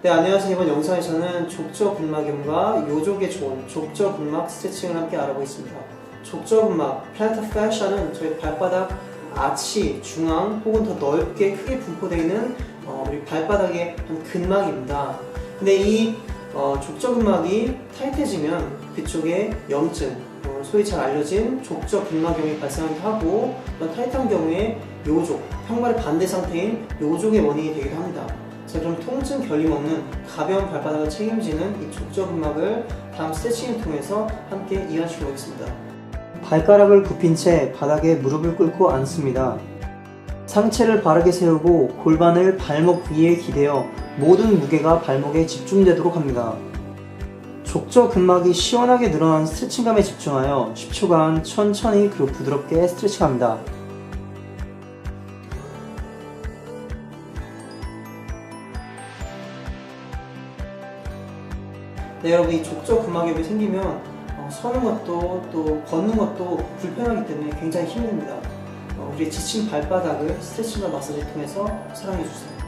네, 안녕하세요. 이번 영상에서는 족저근막염과 요족에 좋은 족저근막 스트레칭을 함께 알아보겠습니다. 족저근막, 플랜터 패샤는 저희 발바닥 아치, 중앙 혹은 더 넓게 크게 분포되어 있는 어, 우리 발바닥의 한 근막입니다. 근데 이 어, 족저근막이 타이트해지면 그쪽에 염증, 어, 소위 잘 알려진 족저근막염이 발생하기도 하고 타이트한 경우에 요족, 평발의 반대 상태인 요족의 원인이 되기도 합니다. 자 그럼 통증 결림 없는 가벼운 발바닥을 책임지는 이 족저근막을 다음 스트레칭을 통해서 함께 이해하시고 보겠습니다. 발가락을 굽힌 채 바닥에 무릎을 꿇고 앉습니다. 상체를 바르게 세우고 골반을 발목 위에 기대어 모든 무게가 발목에 집중되도록 합니다. 족저 근막이 시원하게 늘어난 스트레칭감에 집중하여 10초간 천천히 그리고 부드럽게 스트레칭합니다. 네, 여러분 이 족저 근막염이 생기면 어, 서는 것도 또 걷는 것도 불편하기 때문에 굉장히 힘듭니다. 어, 우리의 지친 발바닥을 스트레칭과 마사지를 통해서 사랑해 주세요.